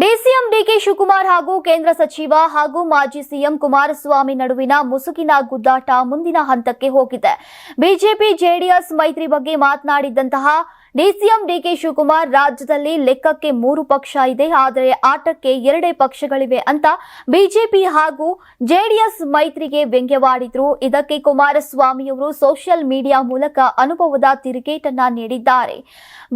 DCM DK Shivakumar ಹಾಗೂ ಕೇಂದ್ರ ಸಚಿವ ಹಾಗೂ ಮಾಜಿ ಸಿಎಂ ಕುಮಾರಸ್ವಾಮಿ ನಡುವಿನ ಮುಸುಕಿನ ಗುದ್ದಾಟ ಮುಂದಿನ ಹಂತಕ್ಕೆ ಹೋಗಿದೆ. ಬಿಜೆಪಿ, ಜೆಡಿಎಸ್ ಮೈತ್ರಿ ಬಗ್ಗೆ ಮಾತನಾಡಿದಂತಹ ಡಿಸಿಎಂ ಡಿಕೆ ಶಿವಕುಮಾರ್ ರಾಜ್ಯದಲ್ಲಿ ಲೆಕ್ಕಕ್ಕೆ ಮೂರು ಪಕ್ಷ ಇದೆ, ಆದರೆ ಆಟಕ್ಕೆ ಎರಡೇ ಪಕ್ಷಗಳಿವೆ ಅಂತ ಬಿಜೆಪಿ ಹಾಗೂ ಜೆಡಿಎಸ್ ಮೈತ್ರಿಗೆ ವ್ಯಂಗ್ಯವಾಡಿದ್ರು. ಇದಕ್ಕೆ ಕುಮಾರಸ್ವಾಮಿಯವರು ಸೋಷಿಯಲ್ ಮೀಡಿಯಾ ಮೂಲಕ ಅನುಭವದ ತಿರುಗೇಟನ್ನ ನೀಡಿದ್ದಾರೆ.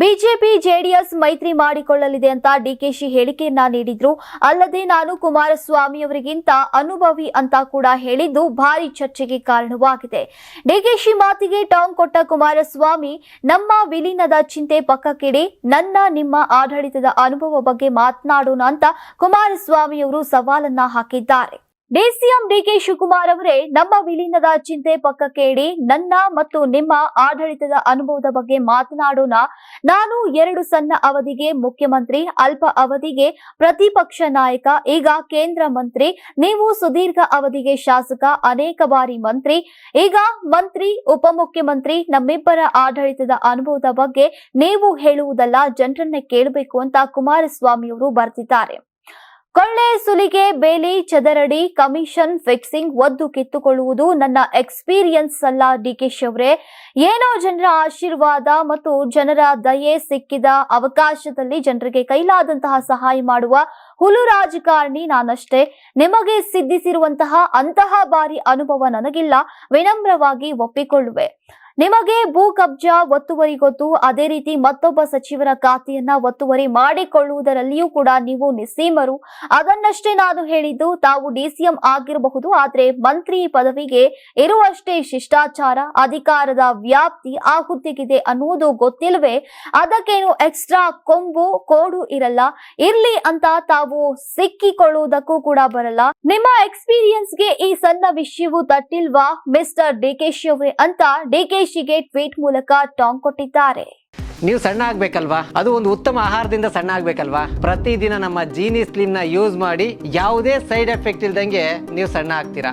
ಬಿಜೆಪಿ, ಜೆಡಿಎಸ್ ಮೈತ್ರಿ ಮಾಡಿಕೊಳ್ಳಲಿದೆ ಅಂತ ಡಿಕೆಶಿ ಹೇಳಿಕೆಯನ್ನ ನೀಡಿದ್ರು. ಅಲ್ಲದೆ ನಾನು ಕುಮಾರಸ್ವಾಮಿ ಅವರಿಗಿಂತ ಅನುಭವಿ ಅಂತ ಕೂಡ ಹೇಳಿದ್ದು ಭಾರಿ ಚರ್ಚೆಗೆ ಕಾರಣವಾಗಿದೆ. ಡಿಕೆಶಿ ಮಾತಿಗೆ ಟಾಂಗ್ ಕೊಟ್ಟ ಕುಮಾರಸ್ವಾಮಿ, ನಮ್ಮ ವಿಲೀನದ ಚಿಂತೆ ಪಕ್ಕಕ್ಕಿಡಿ. ನನ್ನ ನಿಮ್ಮ ಆಡಳಿತದ ಅನುಭವ ಬಗ್ಗೆ ಮಾತನಾಡೋಣ ಅಂತ ಕುಮಾರಸ್ವಾಮಿಯವರು ಸವಾಲನ್ನ ಹಾಕಿದ್ದಾರೆ. ಡಿಸಿಎಂ ಡಿಕೆ ಶಿವಕುಮಾರ್ ಅವರೇ ನಮ್ಮ ವಿಲೀನದ ಚಿಂತೆ ಪಕ್ಕ ಕೇಳಿ ನನ್ನ ಮತ್ತು ನಿಮ್ಮ ಆಡಳಿತದ ಅನುಭವದ ಬಗ್ಗೆ ಮಾತನಾಡೋಣ. ನಾನು ಎರಡು ಸಣ್ಣ ಅವಧಿಗೆ ಮುಖ್ಯಮಂತ್ರಿ, ಅಲ್ಪ ಅವಧಿಗೆ ಪ್ರತಿಪಕ್ಷ ನಾಯಕ, ಈಗ ಕೇಂದ್ರ ಮಂತ್ರಿ, ನೀವು ಸುದೀರ್ಘ ಅವಧಿಗೆ ಶಾಸಕ, ಅನೇಕ ಬಾರಿ ಮಂತ್ರಿ, ಈಗ ಮಂತ್ರಿ, ಉಪಮುಖ್ಯಮಂತ್ರಿ, ನಮ್ಮಿಬ್ಬರ ಆಡಳಿತದ ಅನುಭವದ ಬಗ್ಗೆ ನೀವು ಹೇಳುವುದಲ್ಲ, ಜನರನ್ನೇ ಕೇಳಬೇಕು ಅಂತ ಕುಮಾರಸ್ವಾಮಿ ಅವರು ಬರ್ತಿದ್ದಾರೆ. ಕೊಳ್ಳೆ ಸುಲಿಗೆ ಬೇಲಿ ಚದರಡಿ ಕಮಿಷನ್ ಫಿಕ್ಸಿಂಗ್ ಒದ್ದು ಕಿತ್ತುಕೊಳ್ಳುವುದು ನನ್ನ ಎಕ್ಸ್ಪೀರಿಯನ್ಸ್ ಅಲ್ಲ ಡಿಕೆಶಿ ಅವರೇ ಏನೋ ಜನರ ಆಶೀರ್ವಾದ ಮತ್ತು ಜನರ ದಯೆ ಸಿಕ್ಕಿದ ಅವಕಾಶದಲ್ಲಿ ಜನರಿಗೆ ಕೈಲಾದಂತಹ ಸಹಾಯ ಮಾಡುವ ಹುಲು ರಾಜಕಾರಣಿ ನಾನಷ್ಟೇ. ನಿಮಗೆ ಸಿದ್ಧಿಸಿರುವಂತಹ ಅಂತಹ ಬಾರಿ ಅನುಭವ ನನಗಿಲ್ಲ. ವಿನಮ್ರವಾಗಿ ಒಪ್ಪಿಕೊಳ್ಳುವೆ. ನಿಮಗೆ ಭೂ ಕಬ್ಜಾ ಒತ್ತುವರಿ ಗೊತ್ತು. ಅದೇ ರೀತಿ ಮತ್ತೊಬ್ಬ ಸಚಿವರ ಖಾತೆಯನ್ನ ಒತ್ತುವರಿ ಮಾಡಿಕೊಳ್ಳುವುದರಲ್ಲಿಯೂ ಕೂಡ ನೀವು ನಿಸ್ಸೀಮರು. ಅದನ್ನಷ್ಟೇ ನಾನು ಹೇಳಿದ್ದು, ತಾವು ಡಿಸಿಎಂ ಆಗಿರಬಹುದು, ಆದ್ರೆ ಮಂತ್ರಿ ಪದವಿಗೆ ಇರುವಷ್ಟೇ ಶಿಷ್ಟಾಚಾರ, ಅಧಿಕಾರದ ವ್ಯಾಪ್ತಿ ಆ ಹುದ್ದೆಗಿದೆ ಅನ್ನುವುದು ಗೊತ್ತಿಲ್ವೇ? ಅದಕ್ಕೇನು ಎಕ್ಸ್ಟ್ರಾ ಕೊಂಬು, ಕೋಡು ಇರಲ್ಲ? ಇರ್ಲಿ ಅಂತ ತಾವು ಸಿಕ್ಕಿಕೊಳ್ಳುವುದಕ್ಕೂ ಕೂಡ ಬರಲ್ಲ. ನಿಮ್ಮ ಎಕ್ಸ್ಪೀರಿಯನ್ಸ್ಗೆ ಈ ಸಣ್ಣ ವಿಷಯವು ತಟ್ಟಿಲ್ವಾ, ಮಿಸ್ಟರ್ ಡಿಕೆಶಿ ಅವರೇ ಅಂತ ಡಿಕೆಶಿಗೆ ಟ್ವೀಟ್ ಮೂಲಕ ಟಾಂಗ್ ಕೊಟ್ಟಿದ್ದಾರೆ. ನೀವು ಸಣ್ಣ ಆಗ್ಬೇಕಲ್ವಾ? ಅದು ಒಂದು ಉತ್ತಮ ಆಹಾರದಿಂದ ಸಣ್ಣ ಆಗ್ಬೇಕಲ್ವಾ? ಪ್ರತಿದಿನ ನಮ್ಮ ಜೀನಿ ಸ್ಲಿಮ್ನ ಯೂಸ್ ಮಾಡಿ ಯಾವುದೇ ಸೈಡ್ ಎಫೆಕ್ಟ್ ಇಲ್ದಂಗೆ ನೀವು ಸಣ್ಣ ಆಗ್ತೀರಾ?